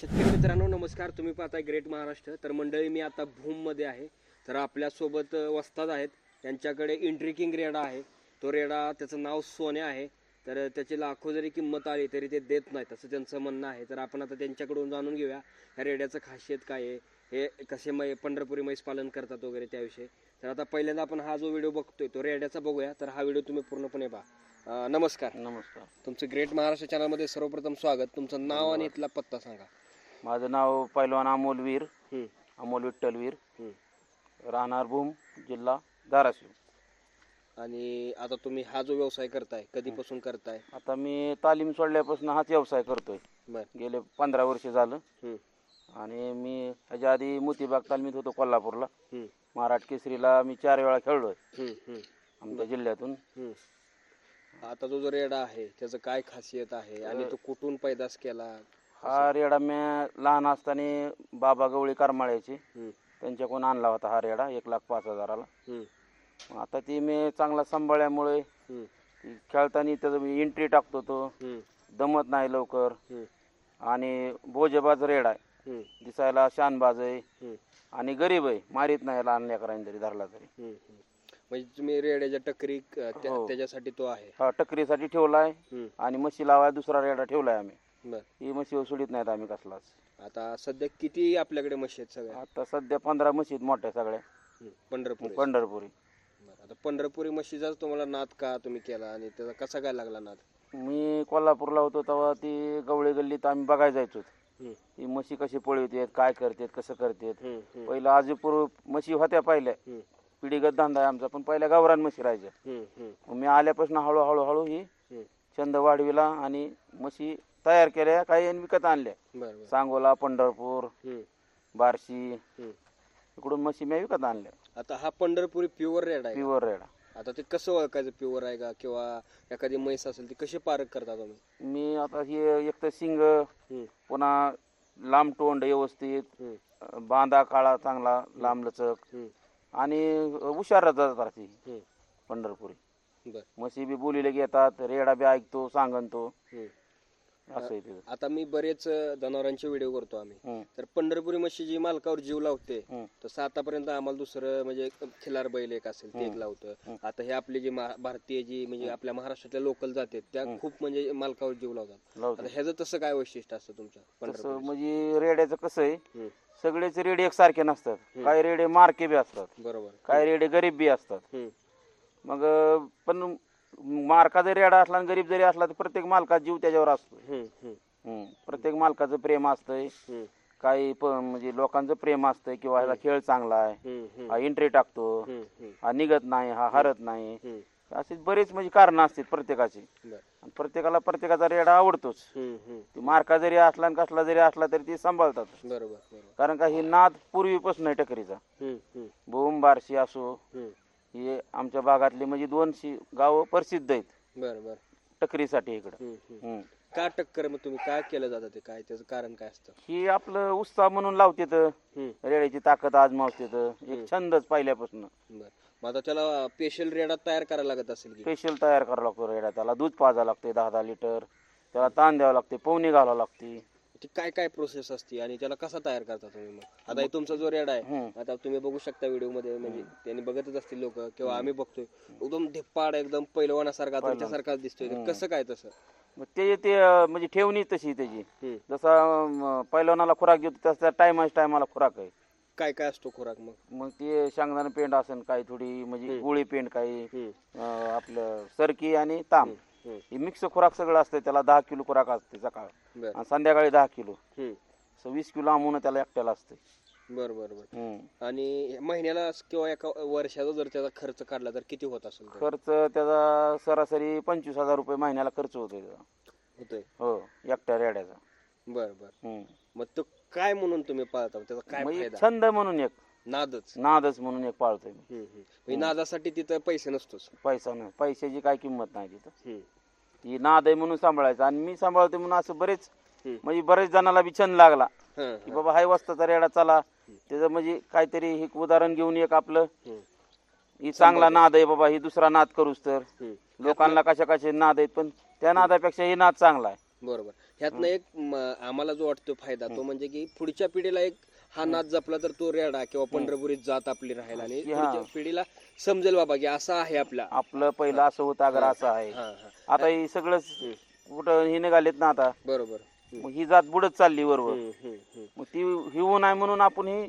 शेतकरी मित्रांनो नमस्कार. तुम्ही पाहताय ग्रेट महाराष्ट्र. तर मंडळी मी आता भूममध्ये आहे. तर आपल्यासोबत वस्ताद आहेत. त्यांच्याकडे इंट्रिकिंग रेडा आहे. तो रेडा त्याचं नाव सोन्या आहे. तर त्याची लाखो जरी किंमत आली तरी ते देत नाहीत असं त्यांचं म्हणणं आहे. तर आपण आता त्यांच्याकडून जाणून घेऊया ह्या रेड्याचं खासियत काय आहे हे कसे मै पंढरपुरी म्हैस पालन करतात वगैरे त्याविषयी. तर आता पहिल्यांदा आपण हा जो व्हिडिओ बघतोय तो रेड्याचा बघूया. तर हा व्हिडिओ तुम्ही पूर्णपणे पहा. नमस्कार. नमस्कार. तुमचं ग्रेट महाराष्ट्र चॅनलमध्ये सर्वप्रथम स्वागत. तुमचं नाव आणि इथला पत्ता सांगा. माझं नाव पैलवान अमोल वीर. हम्म, अमोल विठ्ठल वीर. हम्म. राहणार भूम जिल्हा धाराशिव. आणि आता तुम्ही हा जो व्यवसाय करताय कधीपासून करताय? आता मी तालीम सोडल्यापासून हाच व्यवसाय करतोय. बर. गेले पंधरा वर्ष झालं. हम्म, आणि मी ह्याच्या आधी मोतीबाग तालमीत होतो कोल्हापूरला. हम्म, महाराष्ट्र केसरीला मी चार वेळा खेळलोय. हम्म, हम्म, आमच्या जिल्ह्यातून. हम्म. आता जो जो रेडा आहे त्याचं काय खासियत आहे? आणि तो कुठून पैदास केला? हा रेडा मी लहान असताना बाबा गवळी करमाळ्याचे त्यांच्याकडून आणला होता हा रेडा एक लाख पाच हजाराला. मग आता ती मी चांगला सांभाळल्यामुळे ती खेळताना त्याचं मी एंट्री टाकतो तो दमत नाही लवकर. आणि भोजेबाज रेड आहे. दिसायला शानबाज आहे. आणि गरीब आहे. मारीत नाही लहान लेकरांनी जरी धरला तरी. म्हणजे तुम्ही रेड्याच्या टकरी त्या- हो. त्याच्यासाठी तो आहे. हा टकरीसाठी ठेवलाय. हम्म, आणि म्हशी लावाय दुसरा रेडा ठेवलाय आम्ही. बर. ही म्हशी सोडित नाहीत आम्ही कसलाच. आता सध्या किती आपल्याकडे म्हशी आहेत सगळ्या? आता सध्या पंधरा म्हशी आहेत मोठ्या सगळ्या. पंढरपूर. पंढरपुरी. बरं, आता पंढरपुरी म्हशीचाच तुम्हाला नाद का तुम्ही केला आणि त्याचा कसा काय लागला नाद? मी कोल्हापूरला होतो तेव्हा ती गवळी गल्लीत आम्ही बघायला जायचो. हम्म, ती म्हशी कशी पळवतात काय करतात कसं करतात. हम्म, हम्म, पहिलं आजीपूर म्हशी होत्या पहिल्या. हम्म, पिढीगत धंदा आहे आमचा पण पहिल्या गावरान म्हशी राहायच्या. हम्म, हम्म, मग मी आल्यापासून हळूहळू हळू ही हम्म. छंद वाढविला आणि म्हशी तयार केल्या काही विकत आणल्या. बरं बरं. सांगोला पंढरपूर हम्म, बार्शी हम्म. इकडून म्हशी मी विकत आणल्या. आता हा पंढरपुरी प्युअर रेड आहे? प्युअर रेडा आता ते कसं ओळखायचं प्युअर आहे का? किंवा एखादी म्हैस असेल ती कशी पारख करता तुम्ही? मी आता हे एक तर शिंग हम्म, पुन्हा लांब तोंड व्यवस्थित हम्म, अं, बांधा काळा चांगला लांब लचक. हम्म, आणि हुशार जातात ती हम्म. पंढरपुरी. बर. म्हशी बी बोलीला घेतात रेडा बी ऐकतो सांगन तो हम्म. असं आहे तिथं आता मी बरेच जनावरांचे व्हिडिओ करतो आम्ही. तर पंढरपुरी म्हशी जी मालकावर जीव लावते हम्म. तसं आतापर्यंत आम्हाला दुसरं म्हणजे खिलार बैल एक असेल ते एक लावतं. आता हे आपली जी मा- भारतीय जी म्हणजे आपल्या महाराष्ट्रातल्या लोकल जाते त्या खूप म्हणजे मालकावर जीव लावतात. लावतो आता ह्याचं तसं काय वैशिष्ट्य असतं तुमच्या पंढरपूर म्हणजे रेड्याचं कसं आहे हम्म, सगळेच रेडे एकसारखे नसतात. काही रेडे मारके बी असतात. बरोबर. काही रेडे गरीब बी असतात. हम्म, मग अं, पण मार्का जरी रेडा असला आणि गरीब जरी असला तर प्रत्येक मालकाचा जीव त्याच्यावर असतो. हम्म. प्रत्येक मालकाचं प्रेम असतंय. काही प- म्हणजे लोकांचं प्रेम असतंय किंवा ह्याचा खेळ चांगला आहे. हा एंट्री टाकतो. हा निघत नाही हा हरत नाही. अशी बरेच म्हणजे कारण असतात प्रत्येकाची. आणि प्रत्येकाला प्रत्येकाचा रेडा आवडतोच. ती मार्का जरी असला आणि कसला जरी असला तरी ती सांभाळतात बरोबर कारण का ही नाद पूर्वीपासून आहे टकरीचा. भूम बारशी असो हे आमच्या भागातली म्हणजे दोन गावं प्रसिद्ध आहेत. बरं बरं. टकरीसाठी इकडं. हम्म, हम्म. हम्म. का टक्कर मग तुम्ही? काय केलं जातं ते? काय त्याचं कारण काय असतं? ही आपलं उत्साह म्हणून लावते तर हम्म, रेड्याची ताकद आजमावते तर एक छंदच पहिल्यापासून. बरं. मग आता त्याला स्पेशल रेडा तयार करायला लागत असेल की? स्पेशल तयार करावं लागतो रेड्या त्याला दूध पाजावं लागते दहा दहा लिटर. त्याला ताण द्यावं लागते पोवणी घालावं लागते. ती काय काय प्रोसेस असते आणि त्याला कसा तयार करता तुम्ही मग? आता हे तुमचा जो रेडा आहे हम्म. आता तुम्ही बघू शकता व्हिडिओमध्ये म्हणजे त्यांनी बघतच असतील लोक किंवा आम्ही बघतोय. एकदम धिप्पाड एकदम पैलवानासारखा तुमच्यासारखा दिसतोय. तर कसं काय तसं? मग ते ते अं, म्हणजे ठेवणी तशी त्याची. हम्म. जसा अं, पहिलवानाला खुराक देतो तसा टायमाच टायमाला खुराक आहे. काय काय असतो खुराक मग? मग ते शेंगदाणा पेंड असेल काही थोडी म्हणजे गोळी पेंड काही हम्म, अं, आपलं सरकी आणि तांब हम्म, हे मिक्स खुराक सगळं असतं त्याला दहा किलो खुराक असते सकाळ. बरं. आणि संध्याकाळी दहा किलो. हम्म, असं वीस किलो आमून त्याला एकट्याला असते बरं बरं बरं. आणि महिन्याला किंवा एका वर्षाचा जर त्याचा खर्च काढला तर किती होत असेल तो? खर्च त्याचा सरासरी पंचवीस हजार रुपये महिन्याला खर्च होतो त्याचा. होतोय. हो एकट्या रेड्याचा. बरं बरं. हम्म. मग तो काय म्हणून तुम्ही पाळता? त्याचा काय फायदा? छंद म्हणून एक. नादच. नादच म्हणून एक पाळतोय मी. हम्म, हम्म. म्हणजे नादासाठी तिथं पैसे नसतोच. पैसा नाही. पैशाची काय किंमत नाही तिथं. हम्म, ती नाद आहे म्हणून सांभाळायचं. आणि मी सांभाळतोय म्हणून असं बरेच हम्म. म्हणजे बरेच जणाला बी छंद लागला. हं, की बाबा हाय वाजताचा रेडा चला. त्याचं म्हणजे काहीतरी एक उदाहरण घेऊन एक आपलं. हम्म, ही चांगला नाद आहे बाबा ही दुसरा नाद करूच तर. हम्म. लोकांना कशा कशा नाद आहेत पण त्या नादापेक्षा हे नाद चांगला आहे. बरोबर. ह्यातनं एक म, आम्हाला जो वाटतो फायदा तो म्हणजे की पुढच्या पिढीला एक हा नाद जपला तर तो रेडा किंवा पंढरपुरीत जात आपली राहील आणि हा. पुढच्या पिढीला समजेल बाबा की असा आहे आपला. आपलं पहिलं असं होतं अगर असं आहे. हा हा. आता ही सगळंच कुठं हे निघालेत ना आता. बरोबर. हम्म, मग ही जात बुडत चालली बरोबर हम्म, हम्म, हम्म, मग ती हिवू नाही म्हणून आपण ही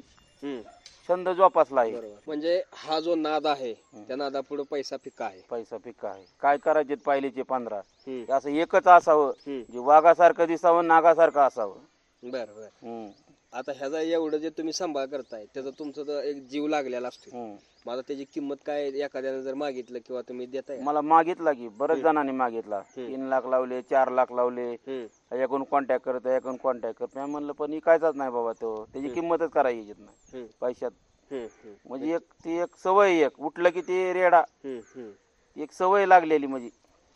हम्म, छंद जोपासला आहे. बरोबर. म्हणजे हा जो नाद आहे त्या नादापुढे पैसा फिका आहे. पैसा पिका आहे. काय करायचे पाहिलेचे पंधरा हम्म, असं एकच असावं. हम्म, जे वाघासारखं दिसावं नागासारखं असावं. बरं बरं. हम्म, आता ह्याचा एवढं जे तुम्ही सांभाळ करताय त्याचा तुमचा तर एक जीव लागलेला असतो. हम्म. मग आता त्याची किंमत काय एखाद्याने जर मागितलं किंवा तुम्ही देताय? मला मागितला की बरेच जणांनी मागितला. तीन लाख लावले चार लाख लावले. हम्म, एकूण कॉन्टॅक्ट करत एकूण कॉन्टॅक्ट करत. मी म्हणलं पण इकायचाच नाही बाबा तो. त्याची किंमतच करायची येत नाही. हम्म, पैशात. हम्म, हम्म, म्हणजे एक ती एक सवय एक. उठलं की ती रेडा. हम्म, हम्म. एक सवय लागलेली म्हणजे.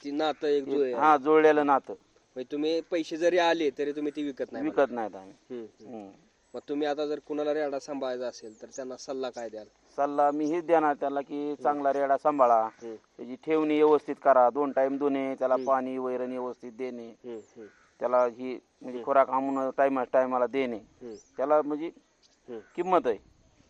ती नातं एक जुळे हा जुळलेलं नातं. म्हणजे तुम्ही पैसे जरी आले तरी तुम्ही ती विकत नाही विकत नाहीत आम्ही. हम्म, हम्म. हम्म. मग तुम्ही आता जर कुणाला रेडा सांभाळायचा असेल तर त्यांना सल्ला काय द्याल? सल्ला मी हेच देणार त्याला की चांगला रेडा सांभाळा. हम्म, त्याची ठेवणी व्यवस्थित करा. दोन टाइम दोन्ही त्याला पाणी वैरण व्यवस्थित देणे. हम्म, हम्म, त्याला ही म्हणजे खोराक आणून टायमा टायमाला देणे. हम्म, त्याला म्हणजे हम्म. किंमत आहे.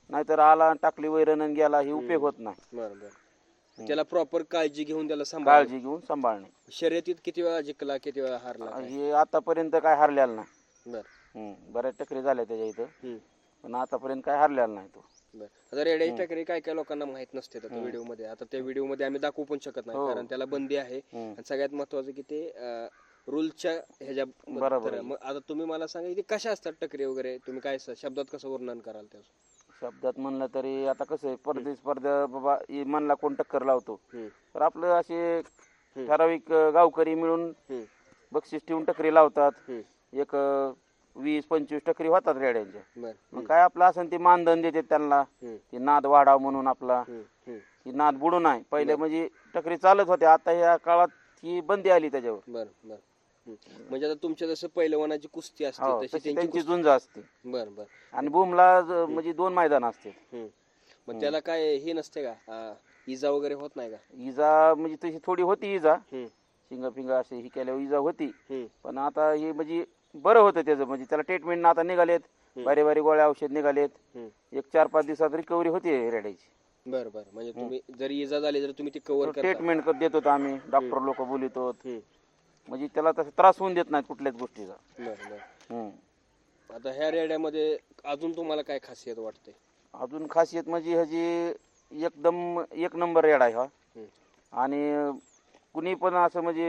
नाहीतर आला टाकली वैरण आणि गेला ही उपयोग होत नाही. बरं बरं त्याला प्रॉपर काळजी घेऊन त्याला सांभाळ काळजी घेऊन सांभाळणे. शर्यतीत किती वेळा जिंकला किती वेळा हारला? हे आतापर्यंत काय हरलेला नाही. बरं. हम्म. बऱ्याच टकरी झाल्या त्याच्या इथं. हम्म, पण आतापर्यंत काय हरलेला नाही तो. बरं. आता रेड्याची टकरी काय काय लोकांना माहीत नसते आता व्हिडिओमध्ये आता त्या व्हिडिओमध्ये आम्ही दाखवू पण शकत नाही हो. कारण त्याला बंदी आहे. हम्म. आणि सगळ्यात महत्वाचं की ते रूलच्या ह्याच्या बरोबर तर आहे. मग आता तुम्ही मला सांगा की कशा असतात टकरी वगैरे? तुम्ही काय स- शब्दात कसं वर्णन कराल त्याचं? शब्दात म्हणलं तरी आता कसं आहे परदेश परदा बाबा मनला कोण टक्कर लावतो. हम्म, तर आपलं असे ठराविक अं, गावकरी मिळून हम्म, बक्षीस ठेवून टकरी लावतात. हम्म, एक अं, वीस पंचवीस टकरी होतात रेड्यांच्या बरं. मग काय आपलं असं ते मानधन देतात त्यांना. ते नाद वाढाव म्हणून आपला. ही नाद बुडू नाही. पहिले म्हणजे टकरी चालत होते आता या काळात ही बंदी आली त्याच्यावर. बरं बरं. हम्म. म्हणजे आता तुमच्या जसं पहिलवानाची कुस्ती असते हो, तशी तशी त्यांची त्यांची झुंज असते. बरं बरं. आणि भूमला ज- म्हणजे दोन मैदान असते. मग त्याला काय हे नसते का? आ, इजा वगैरे होत नाही का? इजा म्हणजे तशी थोडी होती इजा. हम्म, शिंग फिंग असे ही केल्यावर इजा होती. हम्म, पण आता हे म्हणजे बरं होतं त्याचं. म्हणजे त्याला ट्रीटमेंट आता निघालेत. बारी बारी गोळ्या औषध निघालेत. एक चार पाच दिवसात रिकव्हरी होती रेड्याची. बरं बरं. म्हणजे तुम्ही जरी इजा झाली तर तुम्ही ती कव्हर ट्रीटमेंट देत होतो आम्ही. डॉक्टर लोक बोलितो म्हणजे त्याला तसं त्रास होऊन देत नाहीत कुठल्याच गोष्टीचा. आता ह्या रेड्यामध्ये अजून तुम्हाला काय खासियत वाटते? अजून खासियत म्हणजे ह्याची एकदम एक नंबर रेडा आहे हा. आणि कुणी पण असं म्हणजे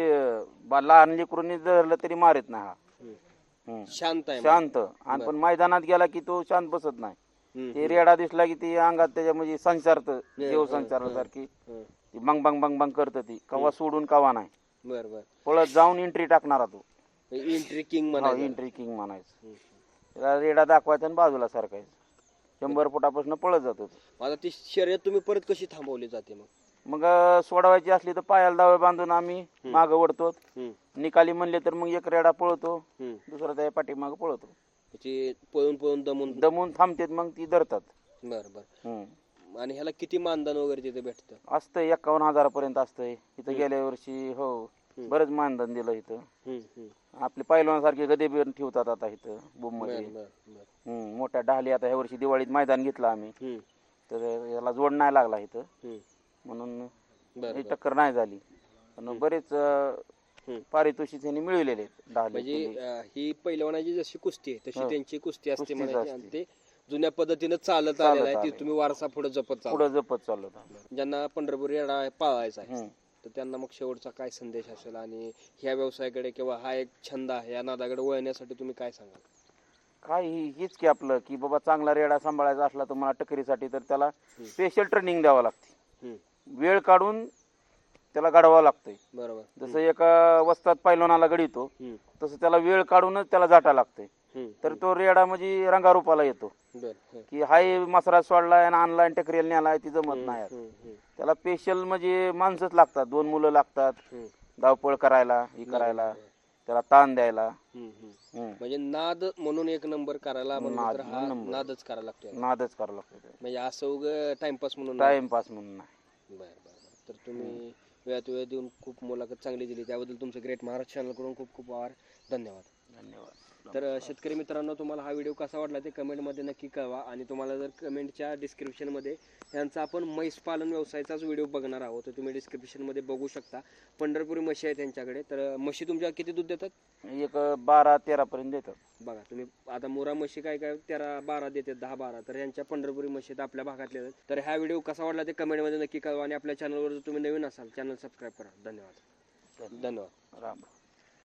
लहान लेकरूंनी धरलं तरी मारत नाही हा. शांत आहे शांत. आणि पण मैदानात गेला की तो शांत बसत नाही. ते रेडा दिसला की ती अंगात त्याच्या म्हणजे संचारत देव संचारासारखी. ती बंग बंग बंग बंग करत ती. कवा सोडून कवा नाही. बरं बरं. पळत जाऊन एंट्री टाकणारा तो. एंट्री किंग म्हणायचं. एंट्री किंग म्हणायचं. त्याला रेडा दाखवायचा आणि बाजूला सारखायचं शंभर फुटापासून पळत जातो. आता ती शर्यत तुम्ही परत कशी थांबवली जाते मग? मग सोडवायची असली तर पायाला दावे बांधून आम्ही मागं हम्म, निकाली म्हणले तर मग एक रेडा पळतो. दुसरा त्या पाठीमागं पळतो. त्याची पळून पळून दमून दमून थांबतेत मग ती धरतात. बरं बरं. आणि ह्याला किती मानधन वगैरे तिथे भेटतं? असतंय एकावन्न हजारापर्यंत असतंय. इथं गेल्या वर्षी हो. बरंच मानधन दिलं इथं. आपले पैलवानासारखे गदे बिन ठेवतात आता इथं बुममध्ये. बरं बरं बरं. मोठ्या डहाली. आता ह्या वर्षी दिवाळीत मैदान घेतलं आम्ही. तर याला जोड नाही लागला इथं. म्हणून बरं ही टक्कर नाही झाली. पण बरेच अं, हम्म. पारितोषिक त्यांनी मिळवलेले आहेत. म्हणजे अं, ही पहिलवानाची जशी कुस्ती आहे तशी त्यांची कुस्ती असते कुस्तीच म्हणायची. असते. आणि ते जुन्या पद्धतीनं चालत आलेलं आहे ती आलंय. तुम्ही वारसा पुढे जपत चालू पुढं जपत चाललो होता ज्यांना पंढरपूर येडा पाळायचा आहे हम्म. तर त्यांना मग शेवटचा काय संदेश असेल आणि ह्या व्यवसायाकडे किंवा हा एक छंद आहे या नादाकडे वळण्यासाठी तुम्ही काय सांगाल? काय ही- हीच की आपलं की बाबा चांगला रेडा सांभाळायचा असला तर मला टक्करीसाठी तर त्याला स्पेशल ट्रेनिंग द्यावं लागते. हम्म, वेळ काढून त्याला घडवावं लागतंय. बरोबर. जसं एका वस्तात पैलवानाला गडितो हम्म, तसं त्याला वेळ काढूनच त्याला जाटा लागतंय. हम्म, तर तो रेडा म्हणजे रंगारूपाला येतो. बरं हं, की हाय मसरा सोडलाय आणि ऑनलाईन टकरेल नेलाय ती जमत नाही त्याला स्पेशल म्हणजे माणसंच लागतात. दोन मुलं लागतात. धावपळ करायला ही करायला त्याला ताण द्यायला. हम्म. म्हणजे नाद म्हणून एक नंबर करायला म्हणलं नाद तर हा म्हणून नंबर. नादच करायला लागतो नादच करावं लागतो म्हणजे असं उग टाइमपास म्हणून नाही. टाइमपास म्हणून नाही. बरं बरं बरं. तर तुम्ही वेळात वेळ देऊन खूप मुलाखत चांगली दिली. त्याबद्दल तुमचं ग्रेट महाराष्ट्र चॅनलकडून खूप खूप आभार. धन्यवाद. धन्यवाद. तर शेतकरी मित्रांनो तुम्हाला हा व्हिडिओ कसा वाटला ते कमेंटमध्ये नक्की कळवा आणि तुम्हाला जर कमेंटच्या डिस्क्रिप्शनमध्ये यांचा आपण म्हैस पालन व्यवसायाचाच व्हिडिओ बघणार आहोत तर तुम्ही डिस्क्रिप्शनमध्ये बघू शकता. पंढरपुरी म्हशी आहे त्यांच्याकडे तर म्हशी तुमच्या किती दूध देतात? एक बारा तेरा पर्यंत देतात. बघा तुम्ही आता मोरा म्हशी काय काय तेरा बारा देतात दहा बारा. तर यांच्या पंढरपुरी म्हशी तर आपल्या भागातल्या आहेत. तर हा व्हिडिओ कसा वाटला ते कमेंटमध्ये नक्की कळवा आणि आपल्या चॅनलवर जर तुम्ही नवीन असाल चॅनल सबस्क्राईब करा. धन्यवाद. धन्यवाद. राम राम.